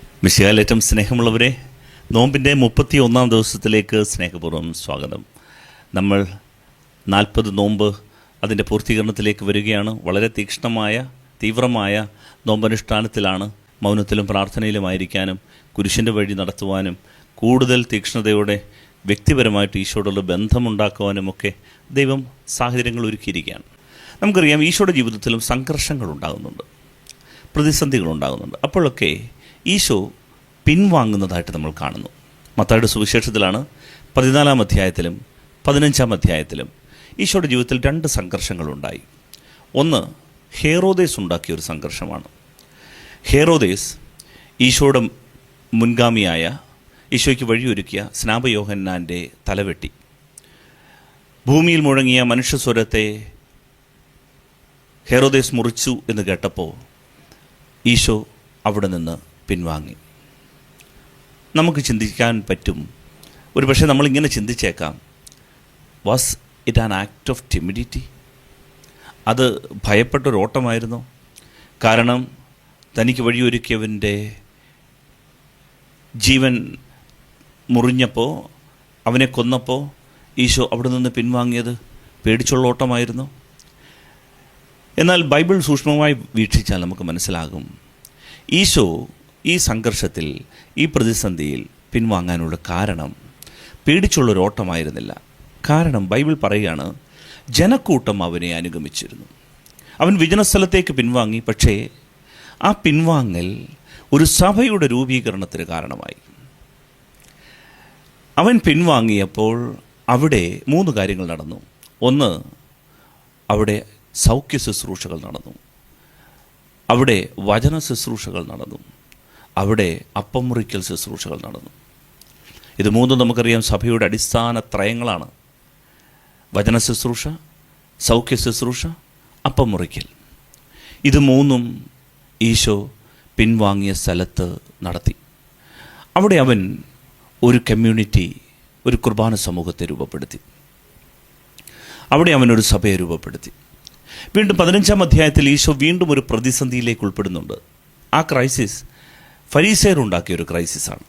മിശിയാലേറ്റം സ്നേഹമുള്ളവരെ നോമ്പിന്റെ മുപ്പത്തി ഒന്നാം ദിവസത്തിലേക്ക് സ്നേഹപൂർവം സ്വാഗതം. നമ്മൾ നാൽപ്പത് നോമ്പ് അതിന്റെ പൂർത്തീകരണത്തിലേക്ക് വരികയാണ്. വളരെ തീക്ഷ്ണമായ തീവ്രമായ നോമ്പനുഷ്ഠാനത്തിലാണ് മൗനത്തിലും പ്രാർത്ഥനയിലുമായിരിക്കാനും കുരിശിന്റെ വഴി നടത്തുവാനും കൂടുതൽ തീക്ഷ്ണതയോടെ വ്യക്തിപരമായിട്ട് ഈശോയോടുള്ള ബന്ധമുണ്ടാക്കുവാനും ഒക്കെ ദൈവം സാഹചര്യങ്ങൾ ഒരുക്കിയിരിക്കുകയാണ്. നമുക്കറിയാം ഈശോയുടെ ജീവിതത്തിലും സംഘർഷങ്ങൾ ഉണ്ടാകുന്നുണ്ട്. പ്രതിസന്ധികൾ ഉണ്ടാകുന്നുണ്ട്. അപ്പോഴൊക്കെ ഈശോ പിൻവാങ്ങുന്നതായിട്ട് നമ്മൾ കാണുന്നു. മത്തായുടെ സുവിശേഷത്തിലാണ് പതിനാലാം അധ്യായത്തിലും പതിനഞ്ചാം അധ്യായത്തിലും ഈശോയുടെ ജീവിതത്തിൽ രണ്ട് സംഘർഷങ്ങളുണ്ടായി. ഒന്ന് ഹേറോദേസ് ഉണ്ടാക്കിയ ഒരു സംഘർഷമാണ്. ഹേറോദേസ് ഈശോയുടെ മുൻഗാമിയായ ഈശോയ്ക്ക് വഴിയൊരുക്കിയ സ്നാപയോഹന്നാന്റെ തലവെട്ടി. ഭൂമിയിൽ മുഴങ്ങിയ മനുഷ്യസ്വരത്തെ ഹേറോദേസ് മുറിച്ചു എന്ന് കേട്ടപ്പോൾ ഈശോ അവിടെ നിന്ന് പിൻവാങ്ങി. നമുക്ക് ചിന്തിക്കാൻ പറ്റും. ഒരു പക്ഷേ നമ്മളിങ്ങനെ ചിന്തിച്ചേക്കാം. Was it an act of timidity അത് ഭയപ്പെട്ടൊരു ഓട്ടമായിരുന്നു കാരണം തനിക്ക് വഴിയൊരുക്കിയവന്റെ ജീവൻ മുറിഞ്ഞപ്പോൾ അവനെ കൊന്നപ്പോൾ ഈശോ അവിടെ നിന്ന് പിൻവാങ്ങിയത് പേടിച്ചുള്ള ഓട്ടമായിരുന്നു എന്നാൽ ബൈബിൾ സൂക്ഷ്മമായി വീക്ഷിച്ചാൽ നമുക്ക് മനസ്സിലാകും. ഈശോ ഈ സംഘർഷത്തിൽ ഈ പ്രതിസന്ധിയിൽ പിൻവാങ്ങാനുള്ള കാരണം പേടിച്ചുള്ളൊരോട്ടമായിരുന്നില്ല. കാരണം ബൈബിൾ പറയുകയാണ് ജനക്കൂട്ടം അവനെ അനുഗമിച്ചിരുന്നു. അവൻ വിജനസ്ഥലത്തേക്ക് പിൻവാങ്ങി പക്ഷേ ആ പിൻവാങ്ങൽ ഒരു സഭയുടെ രൂപീകരണത്തിന് കാരണമായി. അവൻ പിൻവാങ്ങിയപ്പോൾ അവിടെ മൂന്ന് കാര്യങ്ങൾ നടന്നു. ഒന്ന് അവിടെ സൗഖ്യ ശുശ്രൂഷകൾ നടന്നു. അവിടെ വചന ശുശ്രൂഷകൾ നടന്നു. അവിടെ അപ്പം മുറിക്കൽ ശുശ്രൂഷകൾ നടന്നു. ഇത് മൂന്നും നമുക്കറിയാം സഭയുടെ അടിസ്ഥാന ത്രയങ്ങളാണ്. വചന ശുശ്രൂഷ സൗഖ്യ ശുശ്രൂഷ അപ്പം മുറിക്കൽ ഇത് മൂന്നും ഈശോ പിൻവാങ്ങിയ സ്ഥലത്ത് നടത്തി. അവിടെ അവൻ ഒരു കമ്മ്യൂണിറ്റി ഒരു കുർബാന സമൂഹത്തെ രൂപപ്പെടുത്തി. അവിടെ അവൻ ഒരു സഭയെ രൂപപ്പെടുത്തി. വീണ്ടും പതിനഞ്ചാം അധ്യായത്തിൽ ഈശോ വീണ്ടും ഒരു പ്രതിസന്ധിയിലേക്ക് ഉൾപ്പെടുന്നുണ്ട്. ആ ക്രൈസിസ് ഫരീസേർ ഉണ്ടാക്കിയ ഒരു ക്രൈസിസാണ്.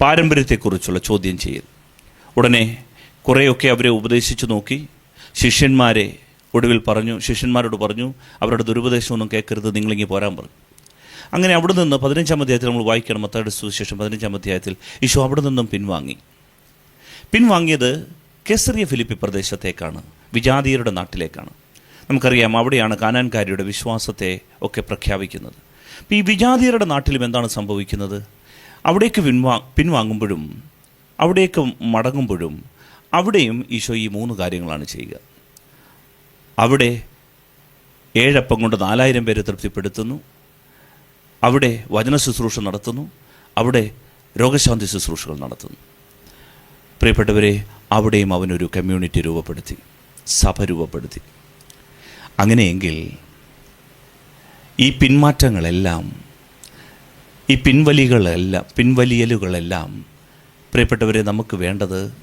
പാരമ്പര്യത്തെക്കുറിച്ചുള്ള ചോദ്യം ചെയ്യൽ. ഉടനെ കുറേയൊക്കെ അവരെ ഉപദേശിച്ചു നോക്കി. ശിഷ്യന്മാരെ ഒടുവിൽ പറഞ്ഞു ശിഷ്യന്മാരോട് പറഞ്ഞു അവരുടെ ദുരുപദേശമൊന്നും കേൾക്കരുത് നിങ്ങളിങ്ങി പോരാൻ പറഞ്ഞു അങ്ങനെ അവിടെ നിന്ന് പതിനഞ്ചാം അധ്യായത്തിൽ നമ്മൾ വായിക്കണം മത്തയുടെ സുവിശേഷം പതിനഞ്ചാം അധ്യായത്തിൽ ഈശോ അവിടെ നിന്നും പിൻവാങ്ങി. പിൻവാങ്ങിയത് കെസറിയ ഫിലിപ്പി പ്രദേശത്തേക്കാണ് വിജാതീയരുടെ നാട്ടിലേക്കാണ്. നമുക്കറിയാം അവിടെയാണ് കാനാൻകാരിയുടെ വിശ്വാസത്തെ ഒക്കെ പ്രഖ്യാപിക്കുന്നത്. അപ്പോൾ ഈ വിജാതീയരുടെ നാട്ടിലും എന്താണ് സംഭവിക്കുന്നത്? അവിടേക്ക് പിൻവാ പിൻവാങ്ങുമ്പോഴും അവിടേക്ക് മടങ്ങുമ്പോഴും അവിടെയും ഈശോ ഈ മൂന്ന് കാര്യങ്ങളാണ് ചെയ്യുക. അവിടെ ഏഴപ്പം കൊണ്ട് നാലായിരം പേരെ തൃപ്തിപ്പെടുത്തുന്നു. അവിടെ വചന ശുശ്രൂഷ നടത്തുന്നു. അവിടെ രോഗശാന്തി ശുശ്രൂഷകൾ നടത്തുന്നു. പ്രിയപ്പെട്ടവരെ അവിടെയും അവനൊരു കമ്മ്യൂണിറ്റി രൂപപ്പെടുത്തി സഭ രൂപപ്പെടുത്തി. അങ്ങനെയെങ്കിൽ ഈ പിന്മാറ്റങ്ങളെല്ലാം ഈ പിൻവലികളെല്ലാം പിൻവലിയലുകളെല്ലാം പ്രിയപ്പെട്ടവരെ നമുക്ക് വേണ്ടത്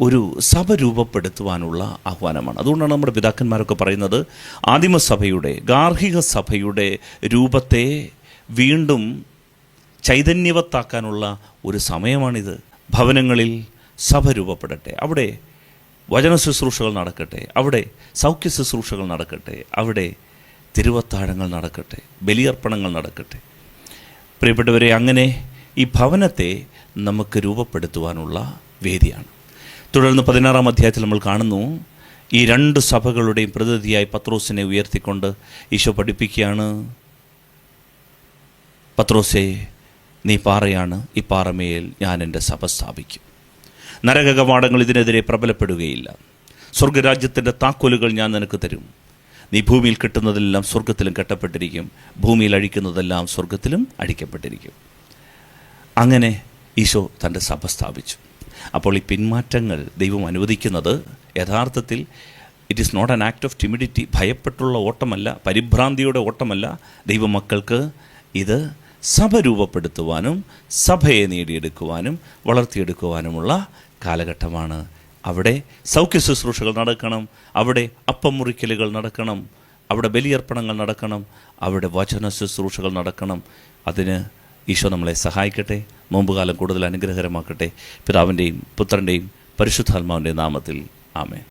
ഒരു സഭ രൂപപ്പെടുത്തുവാനുള്ള ആഹ്വാനമാണ്. അതുകൊണ്ടാണ് നമ്മുടെ പിതാക്കന്മാരൊക്കെ പറയുന്നത് ആദിമസഭയുടെ ഗാർഹിക സഭയുടെ രൂപത്തെ വീണ്ടും ചൈതന്യവത്താക്കാനുള്ള ഒരു സമയമാണിത്. ഭവനങ്ങളിൽ സഭ രൂപപ്പെടട്ടെ അവിടെ വചന ശുശ്രൂഷകൾ നടക്കട്ടെ അവിടെ സൗഖ്യ ശുശ്രൂഷകൾ നടക്കട്ടെ അവിടെ തിരുവത്താഴങ്ങൾ നടക്കട്ടെ ബലിയർപ്പണങ്ങൾ നടക്കട്ടെ. പ്രിയപ്പെട്ടവരെ അങ്ങനെ ഈ ഭവനത്തെ നമുക്ക് രൂപപ്പെടുത്തുവാനുള്ള വേദിയാണ്. തുടർന്ന് പതിനാറാം അധ്യായത്തിൽ നമ്മൾ കാണുന്നു ഈ രണ്ട് സഭകളുടെയും പ്രതിനിധിയായി പത്രോസിനെ ഉയർത്തിക്കൊണ്ട് ഈശോ പഠിപ്പിക്കുകയാണ് പത്രോസെ നീ പാറയാണ് ഈ പാറമേൽ ഞാൻ എന്റെ സഭ സ്ഥാപിക്കും. നരകകവാടങ്ങൾ ഇതിനെതിരെ പ്രബലപ്പെടുകയില്ല. സ്വർഗരാജ്യത്തിന്റെ താക്കോലുകൾ ഞാൻ നിനക്ക് തരും. നീ ഭൂമിയിൽ കിട്ടുന്നതെല്ലാം സ്വർഗത്തിലും കെട്ടപ്പെട്ടിരിക്കും. ഭൂമിയിൽ അഴിക്കുന്നതെല്ലാം സ്വർഗത്തിലും അഴിക്കപ്പെട്ടിരിക്കും അങ്ങനെ ഈശോ തന്റെ സഭ സ്ഥാപിച്ചു. അപ്പോൾ ഈ പിന്മാറ്റങ്ങൾ ദൈവം അനുവദിക്കുന്നത് യഥാർത്ഥത്തിൽ it is not an act of timidity ഭയപ്പെട്ടുള്ള ഓട്ടമല്ല പരിഭ്രാന്തിയുടെ ഓട്ടമല്ല. ദൈവമക്കൾക്ക് ഇത് സഭ രൂപപ്പെടുത്തുവാനും സഭയെ നേടിയെടുക്കുവാനും വളർത്തിയെടുക്കുവാനുമുള്ള കാലഘട്ടമാണ് അവിടെ സൗഖ്യ ശുശ്രൂഷകൾ നടക്കണം അവിടെ അപ്പം മുറിക്കലുകൾ നടക്കണം അവിടെ ബലിയർപ്പണങ്ങൾ നടക്കണം അവിടെ വചന ശുശ്രൂഷകൾ നടക്കണം. അതിന് ഈശോ നമ്മളെ സഹായിക്കട്ടെ മുമ്പുകാലം കൂടുതൽ അനുഗ്രഹകരമാക്കട്ടെ. പിതാവിന്റെയും പുത്രന്റെയും പരിശുദ്ധാത്മാവിന്റെയും നാമത്തിൽ ആമേൻ.